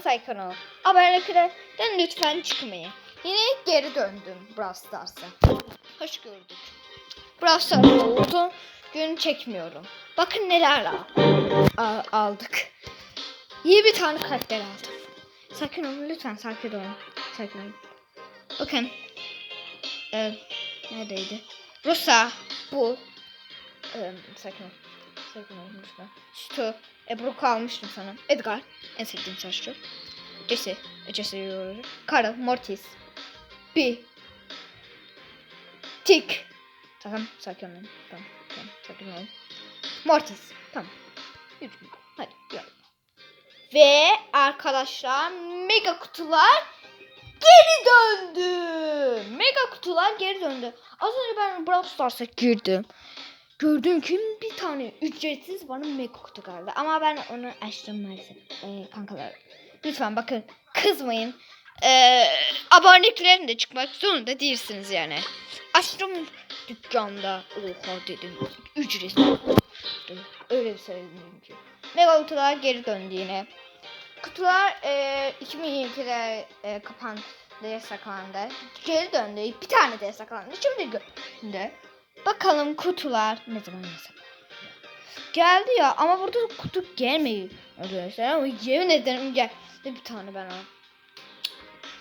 Say kanalı. Haberlerden lütfen çıkmayın. Yine geri döndüm Brawl Stars'a. Hoş gördük. Brawl Stars'a oldu. Gün çekmiyorum. Bakın neler aldık. İyi bir tane karakter aldım. Sakin olun lütfen sakin olun. Sakin olun. Bakın. Ee, neredeydi? Rusa. Bu. Ee, sakin ol. Sakin ol lütfen. Stu. Ebru kalmıştım sana. Edgar. En sevdiğim saçlı. Jesse. Jesse yorucu. Carl. Mortis. B. Tick. Tamam sakin olun. Tamam. Tamam sakin olun. Mortis. Tamam. Yürü. Hadi yürü. Ve arkadaşlar mega kutular geri döndü. Mega kutular geri döndü. Az önce ben Brawl Stars'a girdim. Gördüm ki bir tane ücretsiz bana mega kutu. Ama ben onu açtım maalesef. Ee, kankalar lütfen bakın kızmayın. Ee, aboneliklerin de çıkmak zorunda değilsiniz yani. Açtım dükkanda. Oha dedim. Ücretsiz. Öyle söyledim ki. Mega geri döndü yine. Kutular e, 2022'de e, kapandı, yasaklandı. Geri döndü. Bir tane de yasaklandı. Şimdi döndü. Bakalım kutular ne zaman yasaklandı. Geldi ya ama burada kutu gelmiyor arkadaşlar ama yemin ederim geldi bir tane ben al.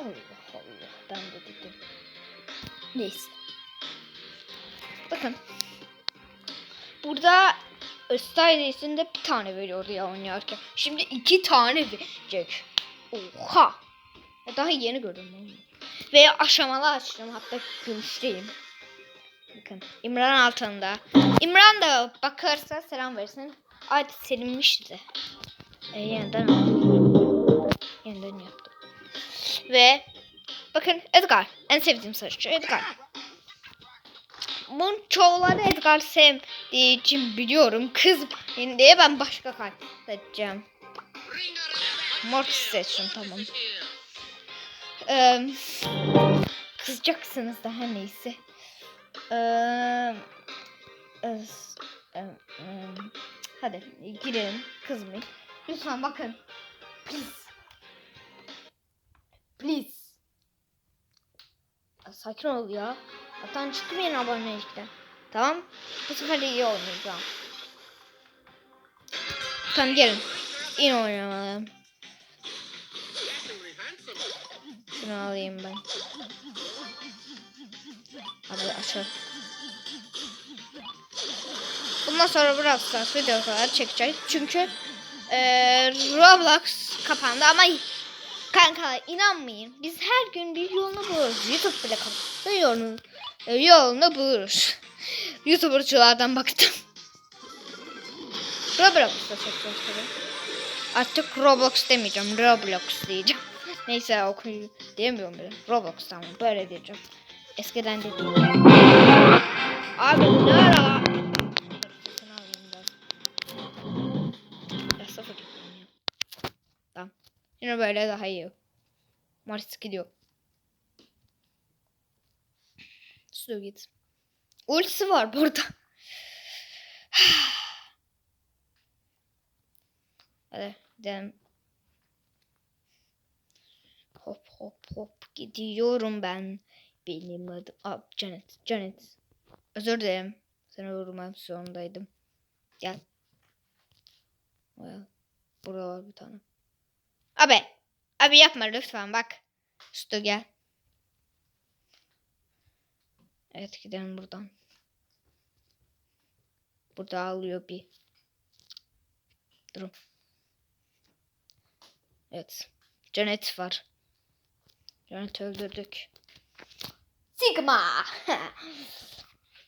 Allah Allah ben de dedim. Neyse. Bakın. Burada Stylis'inde bir tane veriyordu ya oynarken. Şimdi iki tane verecek. Oha. Daha yeni gördüm bunu. Ve aşamalı açtım. Hatta gümüşteyim. Bakın İmran altında. İmran da bakarsa selam versin. Artık silinmişti. E, yeniden. Yeniden yaptım. Ve bakın Edgar. En sevdiğim sarıcı Edgar. Bunun çoğuları Edgar sevdiği için biliyorum. Kız diye ben başka kart seçeceğim. Mortis seçtim tamam. Ee, kızacaksınız daha neyse. Ee, es- em, em, hadi girelim kızmayın. Lütfen bakın. Please. Please. Sakin ol ya. Atan çıkmayın abonelikten. Tamam. Bu sefer iyi oynayacağım. Tamam gelin. Yine oynayalım. Şunu alayım ben. Hadi açalım. Bundan sonra Brawl Stars videolar çekeceğiz. Çünkü eee Roblox kapandı ama kanka inanmayın. Biz her gün bir yolunu buluruz. YouTube bile kapandı. Yolunu, yolunu buluruz. YouTuber'cılardan baktım. Roblox'ta çekeceğiz tabii. Artık Roblox demeyeceğim. Roblox diyeceğim. Neyse okuyayım diyemiyorum bile. Roblox tamam böyle diyeceğim. Eskiden de değil. Abi ne ara? Tamam. Yine böyle daha iyi. Maris gidiyor. Su git. Ultisi var burada. Hadi gidelim. Hop hop hop gidiyorum ben. Benim adım Aa, Janet. Janet. Özür dilerim. Seni vurmam zorundaydım. Gel. Burada var bir tane. Abi. Abi yapma lütfen bak. Üstü gel. Evet gidelim buradan. Burada alıyor bir. Durun. Evet. Janet var. Janet öldürdük. Sigma.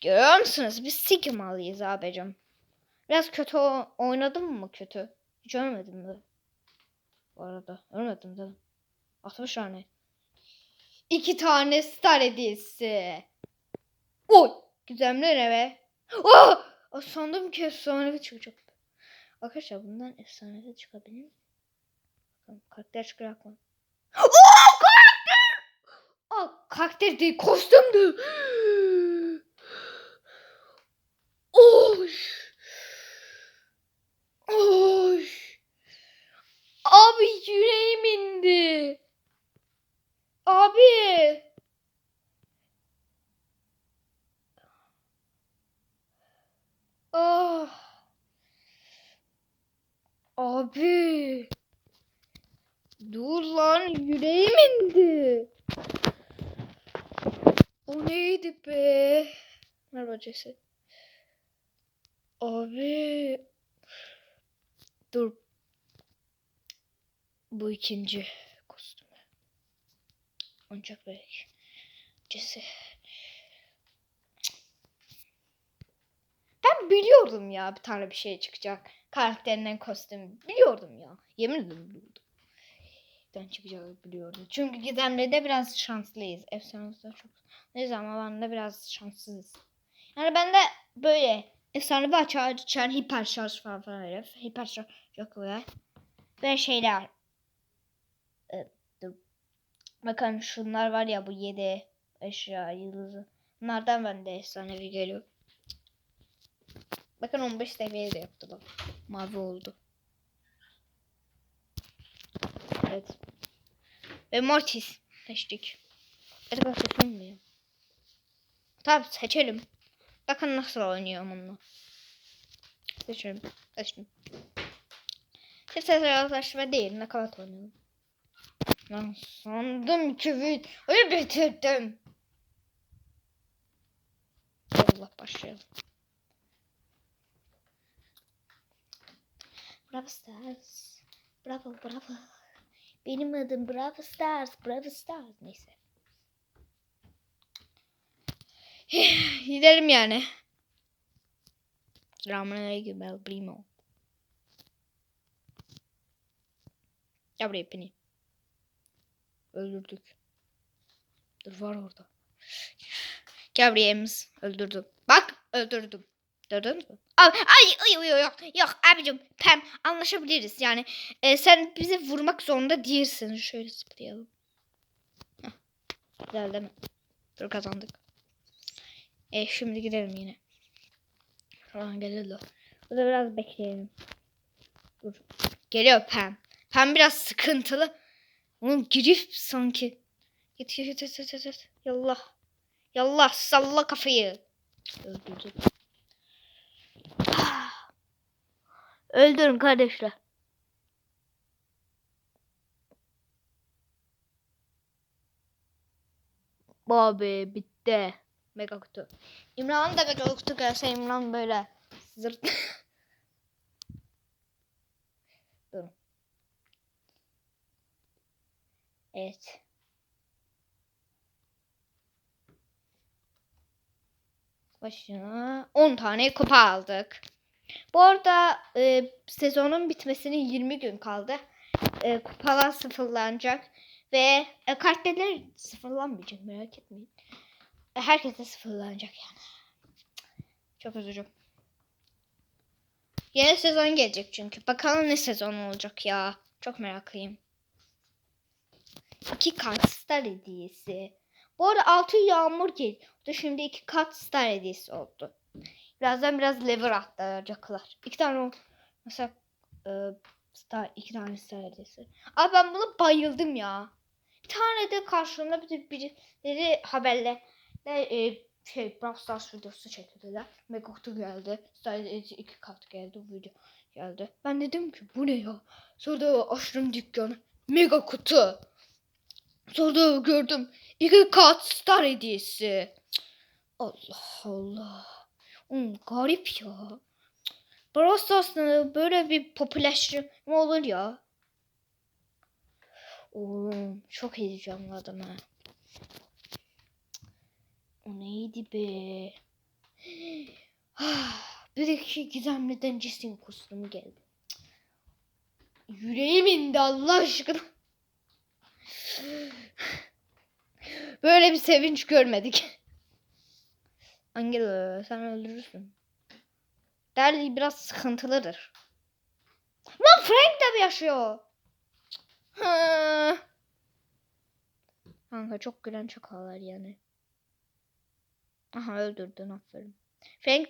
Görüyor musunuz? Biz Sigma'lıyız abicim. Biraz kötü oynadım mı kötü? Hiç ölmedim mi? Bu arada ölmedim değil mi? 60 tane. İki tane star hediyesi. Oy! Gizemli ne be? Oh! O sandım ki efsanevi çıkacak. Arkadaşlar bundan efsanevi çıkabilir mi? Karakter çıkacak mı? Oh! O karakter değil kostümdü. Oy. Oy. Abi yüreğim indi. Abi. Ah. Abi. O neydi be? Merhaba Jesse. Abi. Dur. Bu ikinci kostüm. Oyuncak bebek. Jesse. Ben biliyordum ya bir tane bir şey çıkacak. Karakterinden kostüm. Biliyordum ya. Yemin ederim biliyordum. Ben çıkacağını biliyordum. Çünkü gizemlerde biraz şanslıyız. Efsanemizde çok. Neyse ama ben de biraz şanssızız. Yani ben de böyle efsanevi açar açar hiper şarj falan falan öyle. Hiper şarj yok böyle. Böyle şeyler. Dur. Bakın şunlar var ya bu 7 eşya yıldızı. Bunlardan bende efsanevi geliyor. Bakın 15 seviyeye de yaptı bak. Mavi oldu. Evet. Ve Mortis seçtik. Acaba seçelim mi? Tabii seçelim. Bakın nasıl oynuyorum onunla. Seçelim. Seçtim. Çift ses yaklaşma değil. Nakarat oynuyorum. Lan sandım ki videoyu bitirdim. Allah başlayalım. Bravo Stars. Bravo bravo. Benim adım Bravo Stars. Bravo Stars. Neyse. Gidelim yani. Selamünaleyküm El Primo. Gel buraya. Öldürdük. Dur var orada. Gel buraya. Öldürdüm. Bak öldürdüm. Gördün mü? Ay, ay, ay, yok, yok abicim Pem anlaşabiliriz. Yani e, sen bizi vurmak zorunda değilsin. Şöyle zıplayalım. Heh, güzel değil mi? Dur kazandık. E, şimdi gidelim yine. Falan geliyor burada biraz bekleyelim. Dur. Geliyor Pem. Pem biraz sıkıntılı. Onun girif sanki git git git git git yallah. Yallah salla kafayı. Öldürdüm Öldürün kardeşler. Abi bitti. Mega kutu. İmran da mega kutu gelse İmran böyle zırt. Durun. Evet. Başına 10 tane kupa aldık. Bu arada e, sezonun bitmesine 20 gün kaldı. E, kupalar sıfırlanacak. Ve e, karakterler sıfırlanmayacak merak etmeyin. E, herkes de sıfırlanacak yani. Çok üzücüm. Yeni sezon gelecek çünkü. Bakalım ne sezon olacak ya. Çok meraklıyım. İki kat star hediyesi. Bu arada altı yağmur değil. O da şimdi iki kat star hediyesi oldu. Birazdan biraz lever atlayacaklar. İki tane o mesela e, star, iki tane star hediyesi. Abi ben buna bayıldım ya. Bir tane de karşımda bir birileri haberle e, şey Brawl Stars videosu çekildiler. Mega kutu geldi. Hediyesi iki kat geldi. Bu video geldi. Ben dedim ki bu ne ya? Sonra da açtım dükkanı. Mega kutu. Sonra da gördüm. iki kat star hediyesi. Allah Allah. Hmm, garip ya. Brawl Stars'ta böyle bir popülerleşme olur ya. Oğlum çok heyecanladım ha. O neydi be? bir iki gizemliden cisim kostümü geldi. Yüreğim indi Allah aşkına. Böyle bir sevinç görmedik. Angela sen öldürürsün. Derli biraz sıkıntılıdır. Lan Frank de mi yaşıyor? Hı. Kanka çok gülen çakallar yani. Aha öldürdün aferin. Frank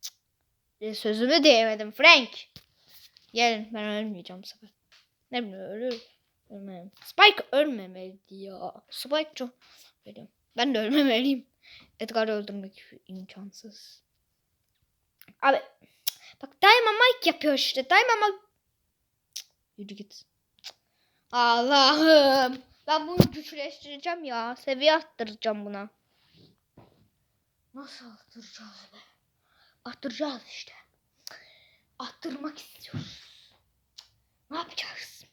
Cık. sözümü diyemedim Frank. Gelin ben ölmeyeceğim bu sefer. Ne bileyim ölür. Ölmem. Spike ölmemeliydi ya. Spike çok. Ben de ölmemeliyim. Edgar'ı öldürmek imkansız. Abi bak daima Mike yapıyor işte. Daima Mike. Yürü git. Allah'ım. Ben bunu güçleştireceğim ya. Seviye arttıracağım buna. Nasıl arttıracağız be? Arttıracağız işte. Arttırmak istiyoruz. Ne yapacağız?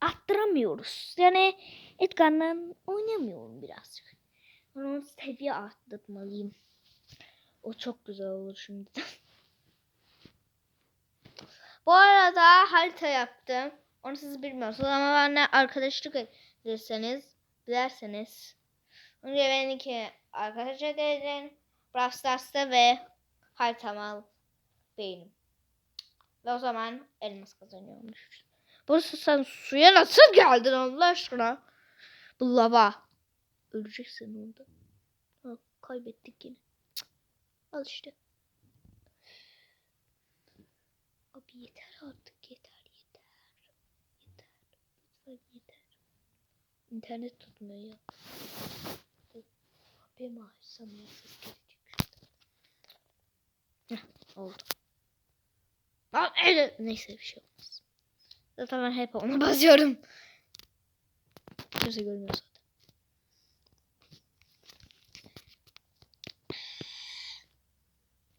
Arttıramıyoruz. Yani Edgar'la oynamıyorum birazcık. Ben onu seviye arttırmalıyım. O çok güzel olur şimdi. Bu arada harita yaptım. Onu siz bilmiyorsunuz ama benimle arkadaşlık ederseniz, dilerseniz. Önce beni ki arkadaş edin. Brawl Stars'ta ve haritamı beğenin. Ve o zaman elmas kazanıyormuş. Burası sen suya nasıl geldin Allah aşkına? Bu lava. Öleceksin orada. Ha, kaybettik yine. Cık. Al işte. Abi yeter artık yeter yeter. Yeter. Lütfen yeter. İnternet tutmuyor ya. Mi açsam ya ses gelecek. Heh, oldu. Aa, evet. Neyse bir şey olmaz. Zaten ben hep ona basıyorum. Kimse görmüyor zaten.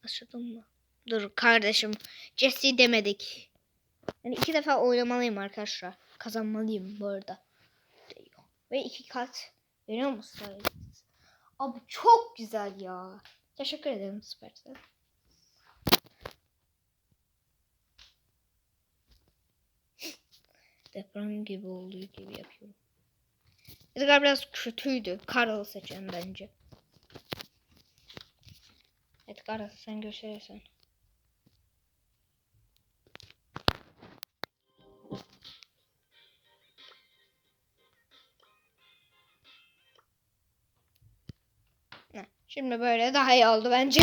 Başladım mı? Dur kardeşim. Jesse demedik. Yani iki defa oynamalıyım arkadaşlar. Kazanmalıyım bu arada. Ve iki kat veriyor musun? Abi çok güzel ya. Teşekkür ederim Supercell. Deprem gibi olduğu gibi yapıyorum. Edgar biraz kötüydü. Karl'ı seçen bence. Edgar sen gösterirsen. Şimdi böyle daha iyi oldu bence.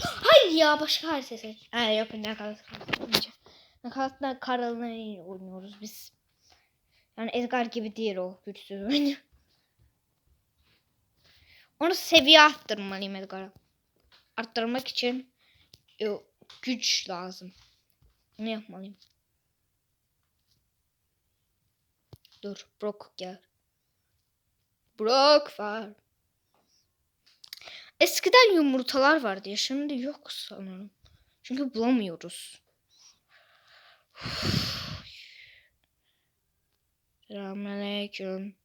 Hayır ya başka harita seç. Ha yok nakarat kalmayacak. Nakaratla Karal'la oynuyoruz biz. Yani Edgar gibi değil o güçsüz oynuyor. Onu seviye arttırmalıyım Edgar'a. Arttırmak için e, güç lazım. Onu yapmalıyım. Dur Brock gel. Brock var. Eskiden yumurtalar vardı ya şimdi yok sanırım. Çünkü bulamıyoruz. Selamünaleyküm.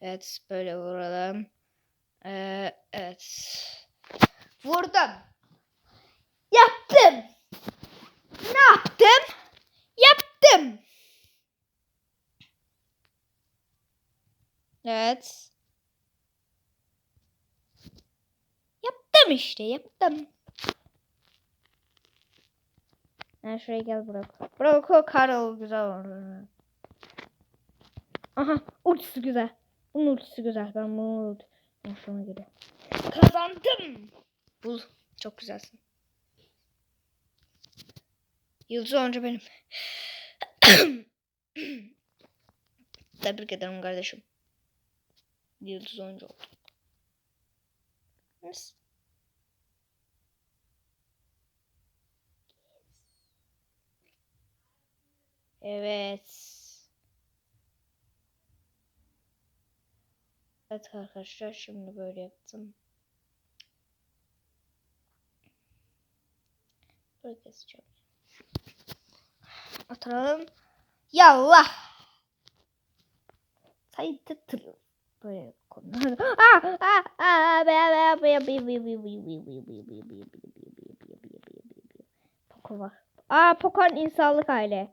Evet böyle vuralım. Ee, evet. Vurdum. Yaptım. Ne yaptım? Yaptım. Evet. Yaptım işte yaptım. Ha, şuraya gel Brock. Brock Carl güzel olur. Aha ultisi güzel. Bunun ultisi güzel. Ben bunu Hoşuma gidiyor. Kazandım. Bul. Çok güzelsin. Yıldız önce benim. Tebrik ederim kardeşim. Yıldız oyuncu oldu. Yes. Evet. Evet arkadaşlar şimdi böyle yaptım. Böyle keseceğim. Atalım. Yallah. Sayıda tırıl. Böyle konular. Poco var. Aa Poco'nun insanlık hali.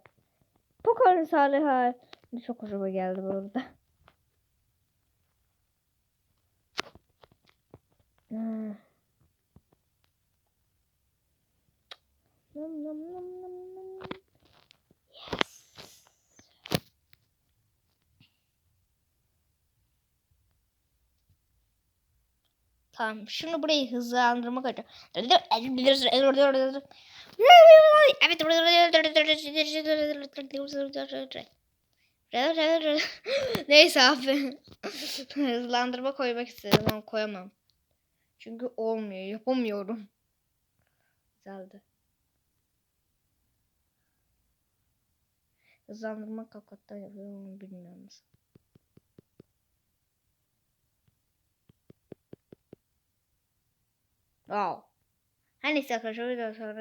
Poco'nun insanlık hali. Çok hoşuma geldi bu arada. Tamam. Şimdi burayı hızlandırmak için. Evet. Neyse abi. Hızlandırma koymak istedim ama koyamam. Çünkü olmuyor. Yapamıyorum. Güzeldi. Hızlandırma kakattan yapıyorum onu bilmiyorum nasıl. Wow. Her neyse arkadaşlar videodan sonra